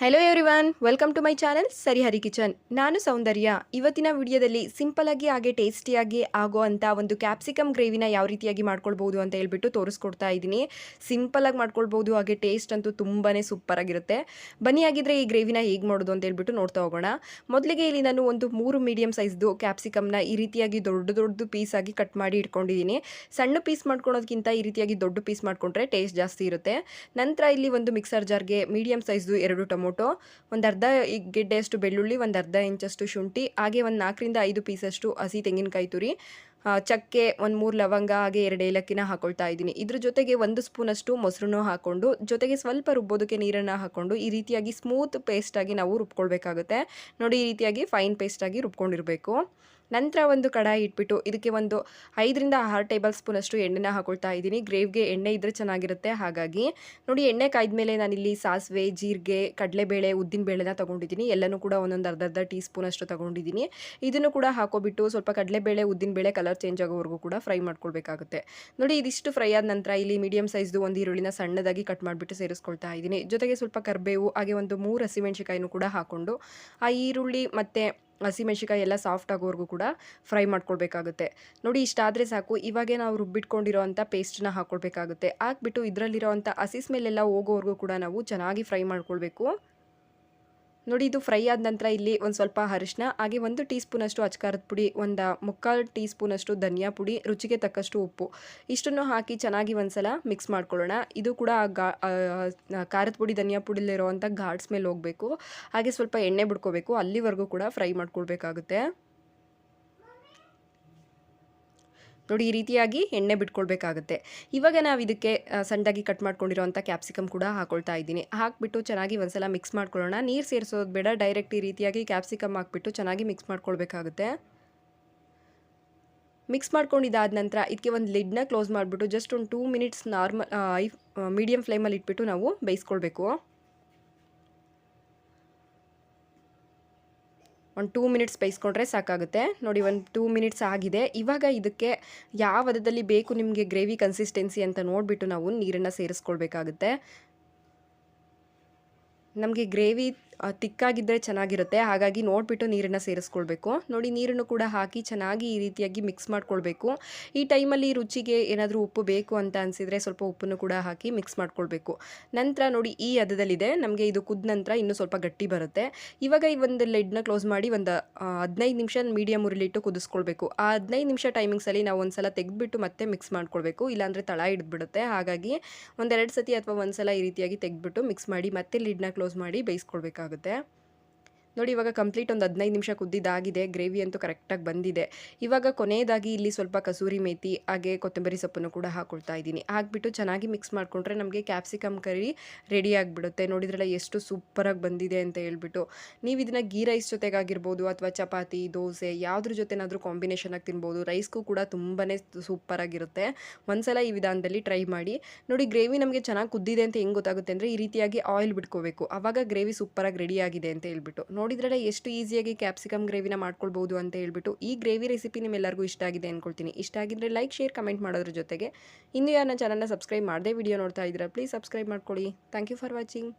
Hello everyone welcome to my channel Sarihari kitchen ನಾನು ಸೌಂದರ್ಯ. ಇವತ್ತಿನ ವಿಡಿಯೋದಲ್ಲಿ ಸಿಂಪಲ್ ಆಗಿ, ಹಾಗೆ ಟೇಸ್ಟಿಯಾಗಿ ಆಗೋ ಅಂತ ಒಂದು ಕ್ಯಾಪ್ಸಿಕಮ್ ಗ್ರೇವಿನ ಯಾವ ರೀತಿಯಾಗಿ ಮಾಡ್ಕೊಳ್ಬೋದು ಅಂತ ಹೇಳ್ಬಿಟ್ಟು ತೋರಿಸ್ಕೊಡ್ತಾ ಇದ್ದೀನಿ. ಸಿಂಪಲ್ ಆಗಿ ಮಾಡ್ಕೊಳ್ಬೋದು ಹಾಗೆ ಟೇಸ್ಟ್ ಅಂತೂ ತುಂಬಾ ಸೂಪರ್ ಆಗಿರುತ್ತೆ. ಬನ್ನಿ ಆಗಿದ್ರೆ ಈ ಗ್ರೇವಿನ ಹೇಗೆ ಮಾಡೋದು ಅಂತ ಹೇಳ್ಬಿಟ್ಟು ನೋಡ್ತಾ ಹೋಗೋಣ. ಮೊದಲಿಗೆ ಇಲ್ಲಿ ನಾನು ಒಂದು ಮೂರು ಮೀಡಿಯಂ ಸೈಜ್ದು ಕ್ಯಾಪ್ಸಿಕಮ್ನ ಈ ರೀತಿಯಾಗಿ ದೊಡ್ಡ ದೊಡ್ಡದು ಪೀಸ್ ಆಗಿ ಕಟ್ ಮಾಡಿ ಇಟ್ಕೊಂಡಿದ್ದೀನಿ. ಸಣ್ಣ ಪೀಸ್ ಮಾಡ್ಕೊಳೋದಕ್ಕಿಂತ ಈ ರೀತಿಯಾಗಿ ದೊಡ್ಡ ಪೀಸ್ ಮಾಡ್ಕೊಂಡ್ರೆ ಟೇಸ್ಟ್ ಜಾಸ್ತಿ ಇರುತ್ತೆ. ನಂತರ ಇಲ್ಲಿ ಒಂದು ಮಿಕ್ಸರ್ ಜಾರ್ಗೆ ಮೀಡಿಯಂ ಸೈಜ್ದು ಎರಡು ಟೊಮೊಟೊ ಒಂದು ಅರ್ಧ ಈ ಗೆಡ್ಡೆಯಷ್ಟು ಬೆಳ್ಳುಳ್ಳಿ ಒಂದು ಅರ್ಧ ಇಂಚಷ್ಟು ಶುಂಠಿ, ಹಾಗೆ ಒಂದು ನಾಲ್ಕರಿಂದ ಐದು ಪೀಸಷ್ಟು ಹಸಿ ತೆಂಗಿನಕಾಯಿ ತುರಿ. ಚಕ್ಕೆ ಒಂದು ಮೂರು ಲವಂಗ ಹಾಗೆ ಎರಡು ಏಲಕ್ಕಿನ ಹಾಕೊಳ್ತಾ ಇದ್ದೀನಿ. ಇದ್ರ ಜೊತೆಗೆ ಒಂದು ಸ್ಪೂನಷ್ಟು ಮೊಸರನ್ನು ಹಾಕ್ಕೊಂಡು ಜೊತೆಗೆ ಸ್ವಲ್ಪ ರುಬ್ಬೋದಕ್ಕೆ ನೀರನ್ನು ಹಾಕ್ಕೊಂಡು ಈ ರೀತಿಯಾಗಿ ಸ್ಮೂತ್ ಪೇಸ್ಟಾಗಿ ನಾವು ರುಬ್ಕೊಳ್ಬೇಕಾಗುತ್ತೆ. ನೋಡಿ ಈ ರೀತಿಯಾಗಿ ಫೈನ್ ಪೇಸ್ಟಾಗಿ ರುಬ್ಕೊಂಡಿರಬೇಕು. ನಂತರ ಒಂದು ಕಡಾಯಿ ಇಟ್ಬಿಟ್ಟು ಇದಕ್ಕೆ ಒಂದು ಐದರಿಂದ ಆರು ಟೇಬಲ್ ಸ್ಪೂನಷ್ಟು ಎಣ್ಣೆನ ಹಾಕೊಳ್ತಾ ಇದ್ದೀನಿ. ಗ್ರೇವ್ಗೆ ಎಣ್ಣೆ ಇದ್ದರೆ ಚೆನ್ನಾಗಿರುತ್ತೆ ಹಾಗಾಗಿ. ನೋಡಿ ಎಣ್ಣೆ ಕಾಯ್ದ್ಮೇಲೆ ನಾನಿಲ್ಲಿ ಸಾಸಿವೆ, ಜೀರಿಗೆ, ಕಡಲೆಬೇಳೆ ಉದ್ದಿನಬೇಳೆನ ತೊಗೊಂಡಿದ್ದೀನಿ. ಎಲ್ಲನೂ ಕೂಡ ಒಂದೊಂದು ಅರ್ಧ ಅರ್ಧ ಟೀ ಸ್ಪೂನಷ್ಟು ತೊಗೊಂಡಿದ್ದೀನಿ. ಇದನ್ನು ಕೂಡ ಹಾಕೋಬಿಟ್ಟು ಸ್ವಲ್ಪ ಕಡಲೆಬೇಳೆ ಉದ್ದಿನಬೇಳೆ ಕಲರ್ ಚೇಂಜ್ ಆಗೋವರೆಗೂ ಕೂಡ ಫ್ರೈ ಮಾಡ್ಕೊಳ್ಬೇಕಾಗುತ್ತೆ. ನೋಡಿ, ಇದಿಷ್ಟು ಫ್ರೈ ಆದ ನಂತರ ಇಲ್ಲಿ ಮೀಡಿಯಂ ಸೈಜ್ದು ಒಂದು ಈರುಳ್ಳಿನ ಸಣ್ಣದಾಗಿ ಕಟ್ ಮಾಡಿಬಿಟ್ಟು ಸೇರಿಸ್ಕೊಳ್ತಾ ಇದ್ದೀನಿ. ಜೊತೆಗೆ ಸ್ವಲ್ಪ ಕರ್ಬೇವು, ಹಾಗೆ ಒಂದು ಮೂರು ಹಸಿಮೆಣಸಿಕಾಯಿನೂ ಕೂಡ ಹಾಕ್ಕೊಂಡು ಆ ಈರುಳ್ಳಿ ಮತ್ತು ಹಸಿಮೆಣಸಿಕಾಯಿ ಎಲ್ಲ ಸಾಫ್ಟ್ ಆಗೋವರೆಗೂ ಕೂಡ ಫ್ರೈ ಮಾಡ್ಕೊಳ್ಬೇಕಾಗುತ್ತೆ. ನೋಡಿ ಇಷ್ಟಾದರೆ ಸಾಕು. ಇವಾಗೆ ನಾವು ರುಬ್ಬಿಟ್ಕೊಂಡಿರೋ ಅಂಥ ಪೇಸ್ಟನ್ನ ಹಾಕ್ಕೊಳ್ಬೇಕಾಗುತ್ತೆ ಹಾಕ್ಬಿಟ್ಟು ಇದರಲ್ಲಿರೋ ಅಂಥ ಹಸಿ ಸ್ಮೆಲ್ಲೆಲ್ಲ ಹೋಗೋವರೆಗೂ ಕೂಡ ನಾವು ಚೆನ್ನಾಗಿ ಫ್ರೈ ಮಾಡ್ಕೊಳ್ಬೇಕು. ನೋಡಿ, ಇದು ಫ್ರೈ ಆದ ನಂತರ ಇಲ್ಲಿ ಒಂದು ಸ್ವಲ್ಪ ಅರಿಶಿನ ಹಾಗೆ ಒಂದು ಟೀ ಸ್ಪೂನಷ್ಟು ಅಚ್ಕಾರದ ಪುಡಿ, ಒಂದು ಮುಕ್ಕಾಲು ಟೀ ಸ್ಪೂನಷ್ಟು ಧನಿಯಾ ಪುಡಿ, ರುಚಿಗೆ ತಕ್ಕಷ್ಟು ಉಪ್ಪು. ಇಷ್ಟನ್ನು ಹಾಕಿ ಚೆನ್ನಾಗಿ ಒಂದ್ಸಲ ಮಿಕ್ಸ್ ಮಾಡ್ಕೊಳ್ಳೋಣ. ಇದು ಕೂಡ ಗಾ ಖಾರದ ಪುಡಿ, ಧನಿಯಾ ಪುಡಿಲಿರುವಂಥ ಘಾಟ್ಸ್ ಸ್ಮೆಲ್ ಹೋಗಬೇಕು. ಹಾಗೆ ಸ್ವಲ್ಪ ಎಣ್ಣೆ ಬಿಡ್ಕೋಬೇಕು ಅಲ್ಲಿವರೆಗೂ ಕೂಡ ಫ್ರೈ ಮಾಡ್ಕೊಳ್ಬೇಕಾಗುತ್ತೆ. ನೋಡಿ, ಈ ರೀತಿಯಾಗಿ ಎಣ್ಣೆ ಬಿಟ್ಕೊಳ್ಬೇಕಾಗುತ್ತೆ ಇವಾಗ ನಾವು ಇದಕ್ಕೆ ಸಣ್ಣದಾಗಿ ಕಟ್ ಮಾಡ್ಕೊಂಡಿರೋಂಥ ಕ್ಯಾಪ್ಸಿಕಮ್ ಕೂಡ ಹಾಕೊಳ್ತಾ ಇದ್ದೀನಿ. ಹಾಕ್ಬಿಟ್ಟು ಚೆನ್ನಾಗಿ ಒಂದ್ಸಲ ಮಿಕ್ಸ್ ಮಾಡ್ಕೊಳ್ಳೋಣ. ನೀರು ಸೇರಿಸೋದು ಬೇಡ ಡೈರೆಕ್ಟ್ ಈ ರೀತಿಯಾಗಿ ಕ್ಯಾಪ್ಸಿಕಮ್ ಹಾಕ್ಬಿಟ್ಟು ಚೆನ್ನಾಗಿ ಮಿಕ್ಸ್ ಮಾಡ್ಕೊಳ್ಬೇಕಾಗುತ್ತೆ. ಮಿಕ್ಸ್ ಮಾಡ್ಕೊಂಡಿದ್ದಾದ ನಂತರ ಇದಕ್ಕೆ ಒಂದು ಲಿಡ್ನ ಕ್ಲೋಸ್ ಮಾಡಿಬಿಟ್ಟು ಜಸ್ಟ್ ಒಂದು ಟೂ ಮಿನಿಟ್ಸ್ ನಾರ್ಮಲ್ ಐ ಮೀಡಿಯಮ್ ಫ್ಲೇಮಲ್ಲಿ ಇಟ್ಬಿಟ್ಟು ನಾವು ಬೇಯಿಸ್ಕೊಳ್ಬೇಕು. ಒಂದು ಟೂ ಮಿನಿಟ್ಸ್ ಬೇಯಿಸ್ಕೊಂಡ್ರೆ ಸಾಕಾಗುತ್ತೆ. ನೋಡಿ, ಒಂದು ಟೂ ಮಿನಿಟ್ಸ್ ಆಗಿದೆ. ಇವಾಗ ಇದಕ್ಕೆ ಯಾವ ಹದದಲ್ಲಿ ಬೇಕು ನಿಮಗೆ ಗ್ರೇವಿ ಕನ್ಸಿಸ್ಟೆನ್ಸಿ ಅಂತ ನೋಡಿಬಿಟ್ಟು ನಾವು ನೀರನ್ನು ಸೇರಿಸ್ಕೊಳ್ಬೇಕಾಗುತ್ತೆ. ನಮಗೆ ಗ್ರೇವಿ ತಿಕ್ಕಾಗಿದ್ದರೆ ಚೆನ್ನಾಗಿರುತ್ತೆ. ಹಾಗಾಗಿ ನೋಡಿಬಿಟ್ಟು ನೀರನ್ನು ಸೇರಿಸ್ಕೊಳ್ಬೇಕು. ನೋಡಿ, ನೀರನ್ನು ಕೂಡ ಹಾಕಿ ಚೆನ್ನಾಗಿ ಈ ರೀತಿಯಾಗಿ ಮಿಕ್ಸ್ ಮಾಡ್ಕೊಳ್ಬೇಕು. ಈ ಟೈಮಲ್ಲಿ ರುಚಿಗೆ ಏನಾದರೂ ಉಪ್ಪು ಬೇಕು ಅಂತ ಅನಿಸಿದರೆ ಸ್ವಲ್ಪ ಉಪ್ಪನ್ನು ಕೂಡ ಹಾಕಿ ಮಿಕ್ಸ್ ಮಾಡ್ಕೊಳ್ಬೇಕು. ನಂತರ ನೋಡಿ, ಈ ಹದದಲ್ಲಿದೆ. ನಮಗೆ ಇದು ಕುದ್ದ ನಂತರ ಇನ್ನೂ ಸ್ವಲ್ಪ ಗಟ್ಟಿ ಬರುತ್ತೆ. ಇವಾಗ ಈ ಒಂದು ಲೆಡ್ನ ಕ್ಲೋಸ್ ಮಾಡಿ ಒಂದು ಹದಿನೈದು ನಿಮಿಷ ಮೀಡಿಯಮ್ ಉರಿಲಿಟ್ಟು ಕುದಿಸ್ಕೊಳ್ಬೇಕು. ಆ ಹದಿನೈದು ನಿಮಿಷ ಟೈಮಿಂಗ್ಸಲ್ಲಿ ನಾವು ಒಂದು ಸಲ ತೆಗೆದ್ಬಿಟ್ಟು ಮತ್ತೆ ಮಿಕ್ಸ್ ಮಾಡ್ಕೊಳ್ಬೇಕು. ಇಲ್ಲಾಂದರೆ ತಳ ಹಿಡಿದ್ಬಿಡುತ್ತೆ. ಹಾಗಾಗಿ ಒಂದೆರಡು ಸತಿ ಅಥವಾ ಒಂದು ಸಲ ಈ ರೀತಿಯಾಗಿ ತೆಗೆದ್ಬಿಟ್ಟು ಮಿಕ್ಸ್ ಮಾಡಿ ಮತ್ತೆ ಲಿಡ್ನ ಕ್ಲೋಸ್ ಮಾಡಿ ಬೇಯಿಸ್ಕೊಳ್ಬೇಕಾಗುತ್ತೆ. ಆಗುತ್ತೆ. ನೋಡಿ, ಇವಾಗ ಕಂಪ್ಲೀಟ್ ಒಂದು ಹದಿನೈದು ನಿಮಿಷ ಕುದ್ದಿದ್ದಾಗಿದೆ. ಗ್ರೇವಿ ಅಂತೂ ಕರೆಕ್ಟಾಗಿ ಬಂದಿದೆ. ಇವಾಗ ಕೊನೆಯದಾಗಿ ಇಲ್ಲಿ ಸ್ವಲ್ಪ ಕಸೂರಿ ಮೇಥಿ ಹಾಗೆ ಕೊತ್ತಂಬರಿ ಸೊಪ್ಪನ್ನು ಕೂಡ ಹಾಕೊಳ್ತಾ ಇದ್ದೀನಿ. ಹಾಕ್ಬಿಟ್ಟು ಚೆನ್ನಾಗಿ ಮಿಕ್ಸ್ ಮಾಡಿಕೊಂಡ್ರೆ ನಮಗೆ ಕ್ಯಾಪ್ಸಿಕಮ್ ಕರಿ ರೆಡಿ ಆಗಿಬಿಡುತ್ತೆ. ನೋಡಿದ್ರಲ್ಲ, ಎಷ್ಟು ಸೂಪರಾಗಿ ಬಂದಿದೆ ಅಂತ ಹೇಳ್ಬಿಟ್ಟು. ನೀವು ಇದನ್ನು ಗೀ ರೈಸ್ ಜೊತೆಗಾಗಿರ್ಬೋದು ಅಥವಾ ಚಪಾತಿ, ದೋಸೆ, ಯಾವುದ್ರ ಜೊತೆನಾದರೂ ಕಾಂಬಿನೇಷನಾಗಿ ತಿನ್ಬೋದು. ರೈಸ್ಗೂ ಕೂಡ ತುಂಬಾ ಸೂಪರಾಗಿರುತ್ತೆ ಒಂದ್ಸಲ ಈ ವಿಧಾನದಲ್ಲಿ ಟ್ರೈ ಮಾಡಿ. ನೋಡಿ ಗ್ರೇವಿ ನಮಗೆ ಚೆನ್ನಾಗಿ ಕುದ್ದಿದೆ ಅಂತ ಹೆಂಗೆ ಗೊತ್ತಾಗುತ್ತೆ ಅಂದರೆ ಈ ರೀತಿಯಾಗಿ ಆಯಿಲ್ ಬಿಟ್ಕೋಬೇಕು. ಆವಾಗ ಗ್ರೇವಿ ಸೂಪರಾಗಿ ರೆಡಿ ಆಗಿದೆ ಅಂತ ಹೇಳ್ಬಿಟ್ಟು. ನೋಡಿದ್ರಲ್ಲ ಎಷ್ಟು ಈಸಿಯಾಗಿ ಕ್ಯಾಪ್ಸಿಕಮ್ ಗ್ರೇವಿನ ಮಾಡ್ಕೊಳ್ಬೋದು ಅಂತ ಹೇಳ್ಬಿಟ್ಟು ಈ ಗ್ರೇವಿ ರೆಸಿಪಿ ನಿಮ್ಮೆಲ್ಲರಿಗೂ ಇಷ್ಟ ಆಗಿದೆ ಅಂದ್ಕೊಳ್ತೀನಿ ಇಷ್ಟ ಆಗಿದ್ರೆ ಲೈಕ್, ಶೇರ್, ಕಮೆಂಟ್ ಮಾಡೋದ್ರ ಜೊತೆಗೆ. ಇನ್ನು ಯಾರನ್ನ ಚಾನಲ್ನ ಸಬ್ಸ್ಕ್ರೈಬ್ ಮಾಡದೆ ವಿಡಿಯೋ ನೋಡ್ತಾ ಇದ್ದೀರಾ ಪ್ಲೀಸ್ ಸಬ್ಸ್ಕ್ರೈಬ್ ಮಾಡ್ಕೊಳ್ಳಿ. Thank you for watching